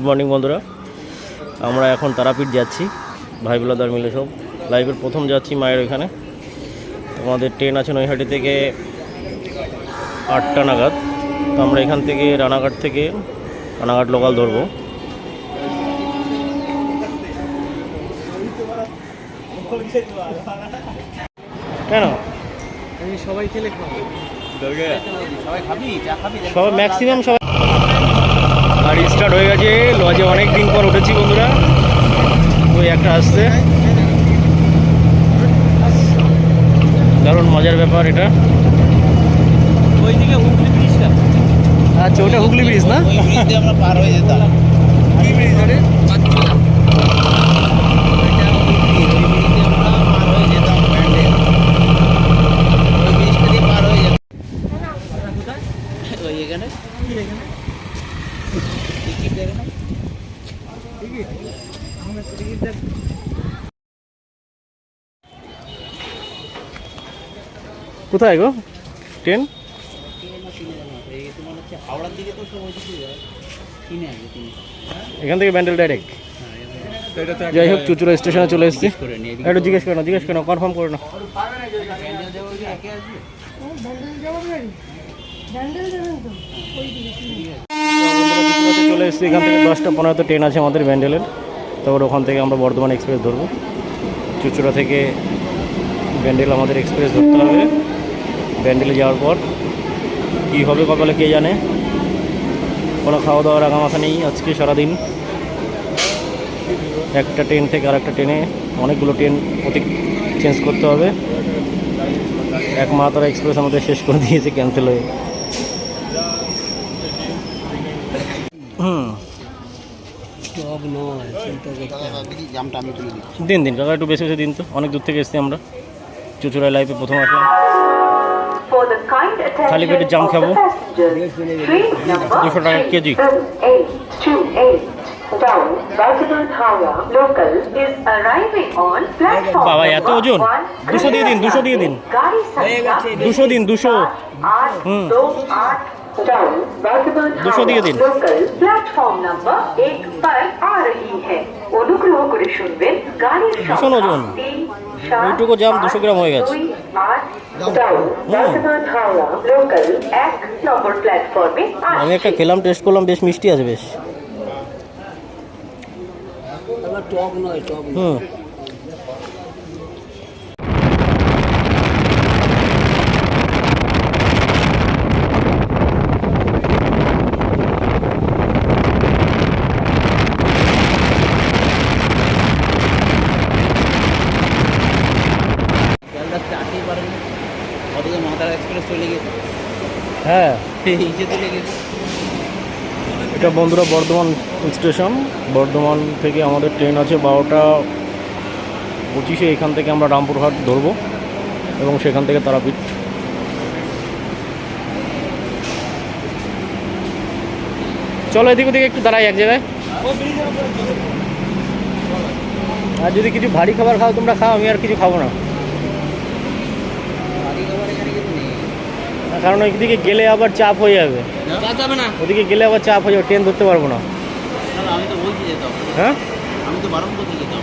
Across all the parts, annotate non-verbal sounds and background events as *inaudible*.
Good morning বন্ধুরা। আমরা এখন তারাপীঠ যাচ্ছি ভাই ব্লাদার মিলে সব। লাইভের প্রথম যাচ্ছি মায়ের ওইখানে। আমাদের ট্রেন আছে নৈহাটি থেকে আটটা নাগাদ। তো আমরা এখান থেকে রানাঘাট থেকে রানাঘাট লোকাল ধরবো। কেন? সবাই খেলে সবাই খাবি? চা খাবি? সবাই ম্যাক্সিমাম সবাই গাড়ি স্টার্ট হয়ে গেছে। লজে অনেক দিন পর উঠেছি বন্ধুরা। ওই একটা আসছে। দারুণ মজার ব্যাপার এটা। ওইদিকে হুগলি ব্রিজটা আচ্ছা ওটা হুগলি ব্রিজ না? আমরা পার হয়ে যেতাম। কি ব্রিজ রে ওই এখানে টিকিট দেবে না কোথায় গো ট্রেন এই তোমার হচ্ছে হাওড়ার কিনে আগে তুমি এখান থেকে ব্যান্ডেল ডাইরেক্ট। যাই হোক, চুচুড়া স্টেশনে চলে এসেছি। একটু জিজ্ঞেস করে জিজ্ঞেস করে কনফার্ম করে না চলে এসেছি, এখান থেকে দশটা পনেরোতে ট্রেন আছে আমাদের ব্যান্ডেলের। তারপর ওখান থেকে আমরা বর্ধমান এক্সপ্রেস ধরবো। চুচুড়া থেকে ব্যান্ডেল আমাদের এক্সপ্রেস ধরতে হবে। ব্যান্ডেলে যাওয়ার পর কী হবে কপালে কে জানে? কোনো খাওয়া দাওয়ার আগামাথা নেই আজকে সারাদিন। একটা ট্রেন থেকে আর একটা ট্রেনে অনেকগুলো ট্রেন প্রতি চেঞ্জ করতে হবে। এক মাতারা এক্সপ্রেস আমাদের শেষ করে দিয়েছে ক্যান্সেল হয়ে। সব নয় চিন্তা করতে হবে। জামটা আমি তুলে দিচ্ছি দিন দিন কাকা একটু বেশি বেশি দিন তো। অনেক দূর থেকে এসেছি আমরা। চুচুড়ায় লাইফে প্রথম আসলাম। খালি পেটে জাম খাব। দুশো টাকা কেজি। বাবা, এত ওজন? দুশো দিয়ে দিন, দুশো দিয়ে দিন। দুশো দিন, দুশো। হুম। দুশো দিয়ে দিন। প্ল্যাটফর্ম নাম্বার এক पर आ रही है অনুগ্রহ করে শুনবেন গাড়ির ভীষণ ওজন। তিন, সাত, এইটুকু জাম 200 গ্রাম হয়ে গেছে। দুই, আট, ডাউন, বাগেরহাট হাওড়া লোকাল এক নম্বর প্ল্যাটফর্মে আমি একটা খেলাম টেস্ট করলাম বেশ মিষ্টি আছে বেশ টক নয় টক হুম পারেনি অথচ মাতারা এক্সপ্রেস চলে গেছে। হ্যাঁ। গেছে। এটা বন্ধুরা বর্ধমান স্টেশন। বর্ধমান থেকে আমাদের ট্রেন আছে বারোটা পঁচিশে এখান থেকে আমরা রামপুরহাট ধরবো এবং সেখান থেকে তারাপীঠ। চলো এদিক ওদিকে একটু দাঁড়াই এক জায়গায়। আর যদি কিছু ভারী খাবার খাও তোমরা খাও আমি আর কিছু খাব না। কারণ ওইদিকে গেলে আবার চাপ হয়ে যাবে। ওদিকে গেলে আবার চাপ হয়ে যাবে ট্রেন ধরতে পারব না। যেতাম। হ্যাঁ? আমি তো বারণ করতে যেতাম।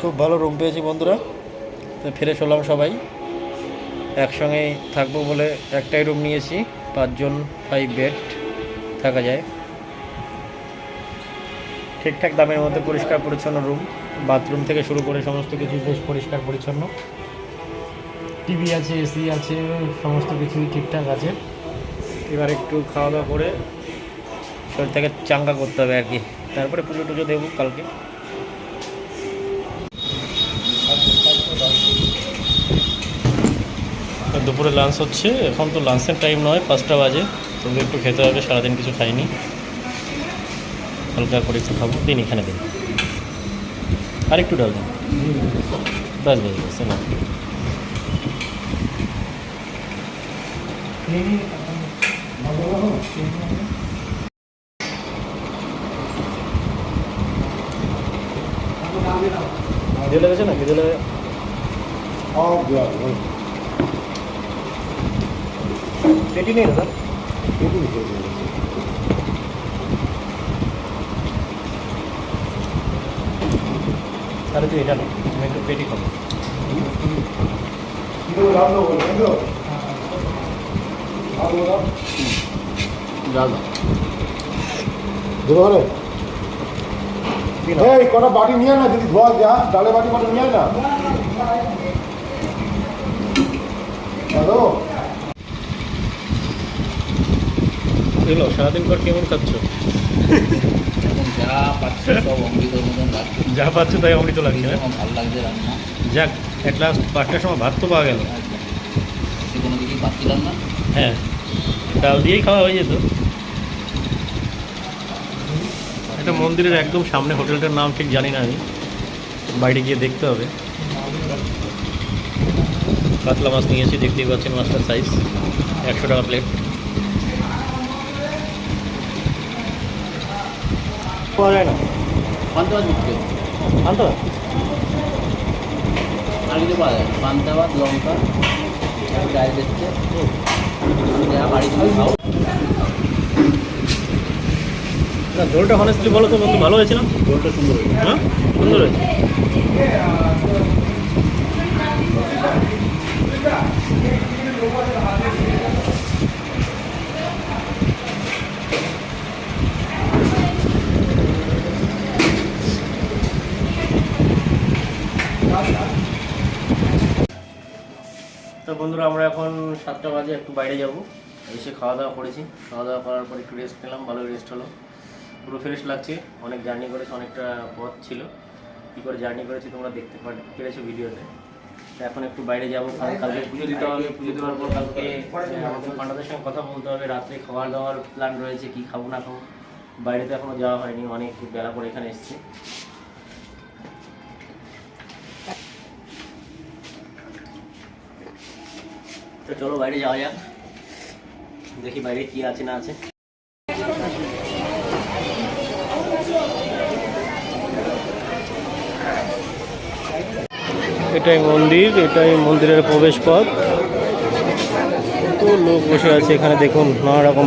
খুব ভালো রুম পেয়েছি বন্ধুরা। তো ফ্রেশ হলাম সবাই। একসঙ্গে থাকব বলে একটাই রুম নিয়েছি। পাঁচজন ফাইভ বেড থাকা যায়। ঠিকঠাক দামের মধ্যে পরিষ্কার পরিচ্ছন্ন রুম বাথরুম থেকে শুরু করে সমস্ত কিছু বেশ পরিষ্কার, পরিচ্ছন্ন। টিভি আছে এসি আছে, সমস্ত কিছুই ঠিকঠাক আছে। এবার একটু খাওয়া দাওয়া করে শরীরটাকে চাঙ্গা করতে হবে আর কি। তারপরে পুজো টুজো দেবো কালকে। দুপুরে লাঞ্চ হচ্ছে। এখন তো লাঞ্চের টাইম নয়, পাঁচটা বাজে। তবু একটু খেতে হবে, সারাদিন কিছু খাইনি। হালকা করে একটু খাব, দিন এখানে দিন। আর একটু ডাল দিন। বাস বাস বাস না খিদে লেগেছে না খিদে লেগে পেটি নেই দাদা? তাহলে তুই এটা নে আমি একটু পেটি খাব ধরে কি নাও? এই কটা বাটি নিয়ে না যদি ধোয়া যা ডালে বাটি বাটি নিয়ে না। হ্যালো? এগুলো সারাদিন পর কেমন খাচ্ছ? *laughs* যা পাচ্ছে সব অমৃতর মতন লাগছে। যা পাচ্ছ তাই অমৃত লাগছে না ভালো লাগছে রান্না। যাক এক লাস্ট পাঁচটার সময় ভাত তো পাওয়া গেল। কোনো হ্যাঁ ডাল দিয়েই খাওয়া হয়ে যেত। এটা মন্দিরের একদম সামনে হোটেলটার নাম ঠিক জানি না আমি। বাইরে গিয়ে দেখতে হবে। কাতলা মাছ নিয়েছি দেখতেই পাচ্ছেন মাছটার সাইজ একশো টাকা প্লেট যায় না পান্তাবাদ বিক্রি আনতো আর কিছু পাওয়া যায়। পান্তাবাদ লঙ্কা ডাল দিচ্ছে আমি যা বাড়ি থেকে খাও। না ঝোলটা হনেস্টলি বলো তো বন্ধু ভালো হয়েছে না ঝোলটা সুন্দর হয়েছে। হ্যাঁ? সুন্দর হয়েছে? তো বন্ধুরা, আমরা এখন সাতটা বাজে, একটু বাইরে যাব। এসে খাওয়া দাওয়া করেছি। খাওয়া দাওয়া করার পর একটু রেস্ট নিলাম ভালো রেস্ট হলো। পুরো ফ্রেশ লাগছে, অনেক জার্নি করেছে, অনেকটা পথ ছিল। কী করে জার্নি করেছি তোমরা দেখতে পার- পেরেছ ভিডিওতে। এখন একটু বাইরে যাব কালকে পুজো দিতে হবে, পুজো দেওয়ার পর কালকে পান্ডাদের সঙ্গে কথা বলতে হবে। রাত্রে খাবার দাওয়ার প্ল্যান রয়েছে, কি খাব না খাব। বাইরে তো এখনও যাওয়া হয়নি, অনেক বেলা করে এখানে এসেছি। তো চলো বাইরে যাওয়া যাক। দেখি বাইরে কি আছে না আছে। এটাই মন্দির, এটাই মন্দিরের প্রবেশ পথ কত লোক বসে আছে এখানে দেখুন নানা রকম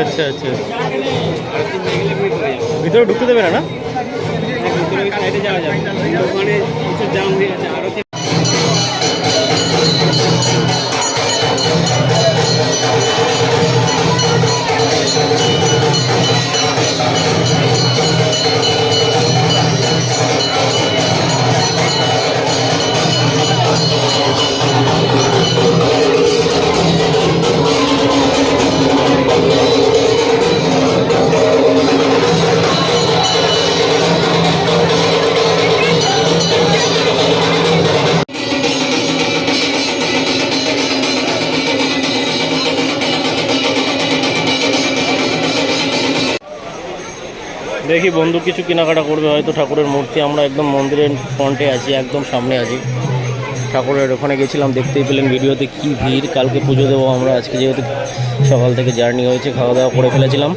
আচ্ছা আচ্ছা। ভিতরে ঢুকতে দেবে না ভিতরে যাওয়া যাবে। দোকানে কিছু জাম হয়ে আছে বন্ধু কিছু কেনাকাটা করবে, হয়তো ঠাকুরের মূর্তি। আমরা একদম মন্দিরের ফ্রন্টে আছি, একদম সামনে আছি। ঠাকুরের ওখানে গেছিলাম, দেখতেই পেলেন ভিডিওতে কি ভিড়। কালকে পুজো দেবো আমরা, আজকে যেহেতু সকাল থেকে জার্নি হয়েছে খাওয়া দাওয়া করে ফেলেছিলাম।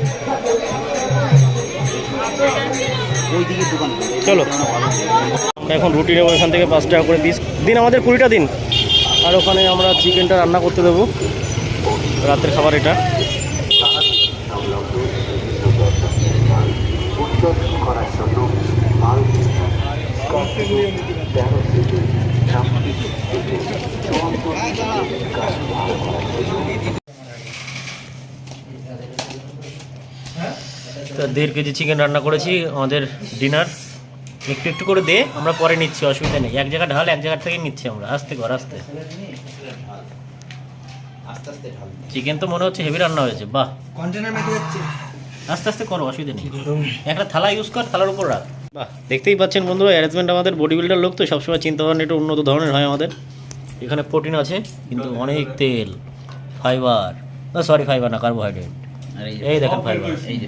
চলো। আমরা এখন রুটি নেব এখান থেকে, পাঁচ টাকা করে পিস দিন আমাদের কুড়িটা দিন। আর ওখানে আমরা চিকেনটা রান্না করতে দেবো। রাতের খাবার এটা তো দেড় কেজি চিকেন রান্না করেছি আমাদের ডিনার একটু একটু করে দে আমরা পরে নিচ্ছি অসুবিধা নেই। এক জায়গা ঢাল এক জায়গা থেকে নিচ্ছি আমরা। আস্তে কর আস্তে। চিকেন তো মনে হচ্ছে হেভি রান্না হয়েছে বাহ। কন্টেনার মেটে যাচ্ছে। আস্তে আস্তে করো অসুবিধা নেই। একটা থালা ইউজ কর থালার উপর রাখ। বাহ দেখতেই পাচ্ছেন বন্ধুরা অ্যারেঞ্জমেন্ট আমাদের বডি বিল্ডার লোক তো সবসময় চিন্তা ভাবনা একটু উন্নত ধরনের হয় আমাদের। এখানে প্রোটিন আছে কিন্তু অনেক তেল ফাইবার সরি ফাইবার না কার্বোহাইড্রেট এই এই দেখেন ফাইবার এই যে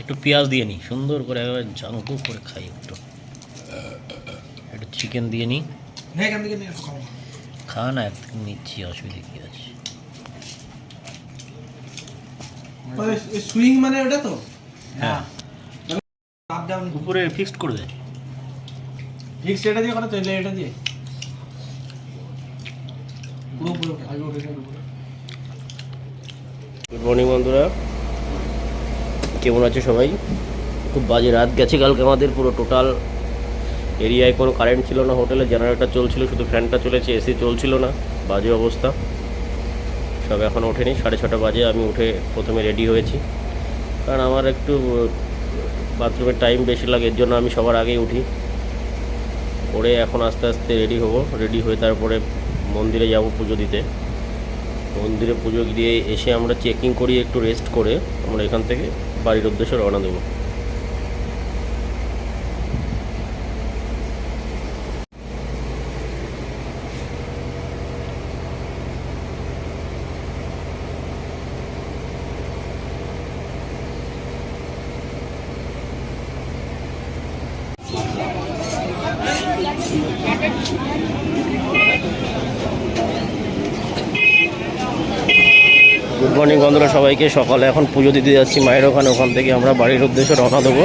একটু পেঁয়াজ দিয়ে নিই সুন্দর করে একবার জানুকু করে খাই একটু। একটু চিকেন দিয়ে নিই। খা না এক থেকে নিচ্ছি অসুবিধা কী আছে? সুইং মানে ওটা তো? হ্যাঁ। উপরে ফিক্সড করে দে। ফিক্স এটা দিয়ে করা তো এটা দিয়ে। গুড মর্নিং বন্ধুরা। কেমন আছে সবাই? খুব বাজে রাত গেছে কালকে আমাদের, পুরো টোটাল এরিয়ায় কোনো কারেন্ট ছিল না হোটেলে জেনারেটর চলছিল, শুধু ফ্যানটা চলেছে এসি চলছিল না, বাজে অবস্থা। সব এখন ওঠেনি, সাড়ে ছটা বাজে, আমি উঠে প্রথমে রেডি হয়েছি। কারণ আমার একটু বাথরুমের টাইম বেশি লাগে, এর জন্য আমি সবার আগেই উঠি। করে এখন আস্তে আস্তে রেডি হব রেডি হয়ে তারপরে মন্দিরে যাব পুজো দিতে। মন্দিরে পুজো দিয়ে এসে আমরা চেকিং করি, একটু রেস্ট করে, আমরা এখান থেকে বাড়ির উদ্দেশ্যে রওনা দেবো। মর্নিং বন্ধুরা, সবাইকে সকালে এখন পুজো দিতে যাচ্ছি মায়ের ওখানে ওখান থেকে আমরা বাড়ির উদ্দেশ্যে রওনা দেবো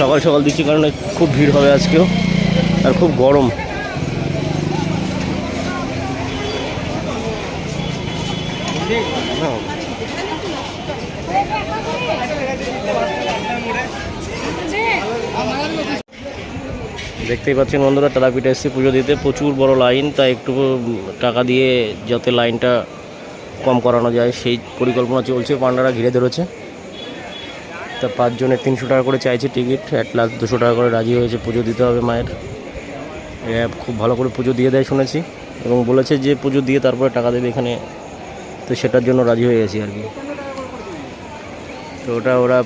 সকাল সকাল দিচ্ছি কারণে খুব ভিড় হবে আজকেও, আর খুব গরম। দেখতেই পাচ্ছেন বন্ধুরা, তারাপীঠে এসেছি পুজো দিতে প্রচুর বড় লাইন, তাই একটু টাকা দিয়ে যাতে লাইনটা কম করানো যায়, সেই পরিকল্পনা চলছে, পান্ডারা ঘিরে ধরেছে। তা পাঁচজনের তিনশো টাকা করে চাইছে টিকিট অ্যাট লাস্ট দুশো টাকা করে রাজি হয়েছে, পুজো দিতে হবে মায়ের। খুব ভালো করে পুজো দিয়ে দেয় শুনেছি, এবং বলেছে যে পুজো দিয়ে তারপরে টাকা দেবে এখানে, তো সেটার জন্য রাজি হয়ে গেছি আর কি। তো ওটা ওরা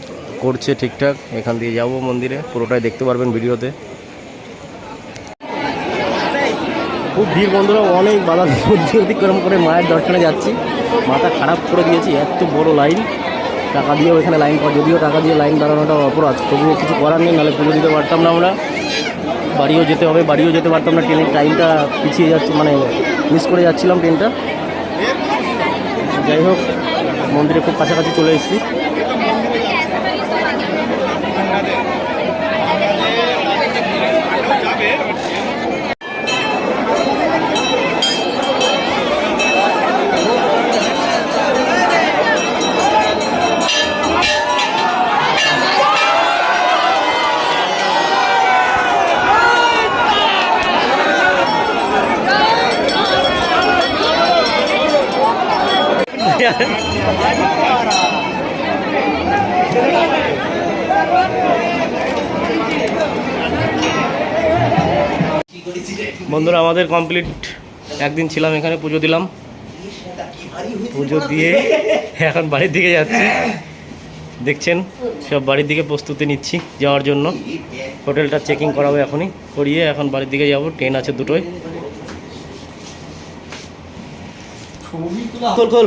করছে ঠিকঠাক, এখান দিয়ে যাব মন্দিরে, পুরোটাই দেখতে পারবেন ভিডিওতে। খুব ভিড় বন্ধুরা, অনেক বাধা বুদ্ধি অতিক্রম করে মায়ের দর্শনে যাচ্ছি। মাথা খারাপ করে দিয়েছি, এত বড় লাইন টাকা দিয়ে ওইখানে লাইন পাওয়া যদিও টাকা দিয়ে লাইন দাঁড়ানোটা অপরাধ, তবুও কিছু করার নেই, নাহলে পুজো দিতে পারতাম না আমরা। বাড়িও যেতে হবে, বাড়িও যেতে পারতাম না ট্রেনের টাইমটা পিছিয়ে যাচ্ছে মানে মিস করে যাচ্ছিলাম ট্রেনটা যাই হোক মন্দিরে খুব কাছাকাছি চলে এসেছি। বন্ধুরা আমাদের কমপ্লিট একদিন ছিলাম এখানে পুজো দিলাম। পুজো দিয়ে এখন বাড়ির দিকে যাচ্ছি। দেখছেন সব বাড়ির দিকে প্রস্তুতি নিচ্ছি যাওয়ার জন্য। হোটেলটা চেকিং করাবো এখনই। করিয়ে এখন বাড়ির দিকে যাব ট্রেন আছে দুটোই। খোল খোল।